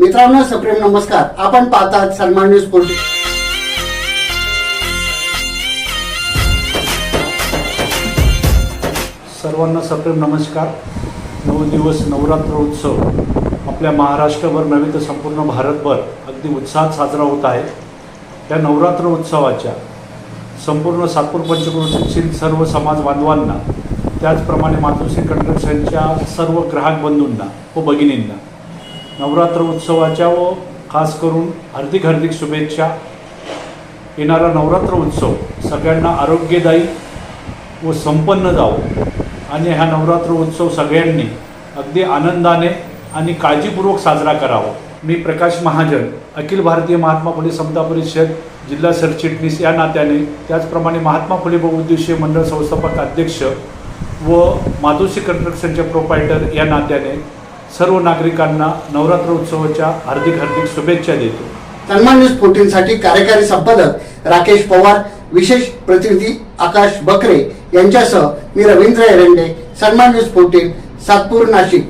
मित्रांनो सप्रेम नमस्कार. आपण पाहतात सन्मान न्यूज फोर्टी. सर्वांना सप्रेम नमस्कार. नऊ दिवस नवरात्र उत्सव आपल्या महाराष्ट्रभर नव्हे तर संपूर्ण भारतभर अगदी उत्साहात साजरा होत आहे. त्या नवरात्र उत्सवाच्या संपूर्ण सातपूर पंचक्रोशीतील सर्व समाज बांधवांना त्याचप्रमाणे मातोश्री कंट्रक्शनच्या सर्व ग्राहक बंधूंना व भगिनींना नवरात्र उत्सवाच्या व खास करून हार्दिक हार्दिक शुभेच्छा. येणारा नवरात्र उत्सव सगळ्यांना आरोग्यदायी व संपन्न जावो. आणि हा नवरात्र उत्सव सगळ्यांनी अगदी आनंदाने आणि काळजीपूर्वक साजरा करावा. मी प्रकाश महाजन अखिल भारतीय महात्मा फुले समता परिषद जिल्हा सरचिटणीस या नात्याने त्याचप्रमाणे महात्मा फुले बहुउद्देशीय मंडळ संस्थापक अध्यक्ष व माधुशी कन्स्ट्रक्शनचे प्रोपायटर या नात्याने सर्व नागरिकांना नवरात्र उत्सवाच्या हार्दिक हार्दिक शुभेच्छा देतो. सन्मान न्यूज फोर्टीन साठी कार्यकारी संपादक राकेश पवार विशेष प्रतिनिधी आकाश बकरे यांच्यासह मी रवींद्र एरंडे सन्मान न्यूज फोर्टीन सातपूर नाशिक.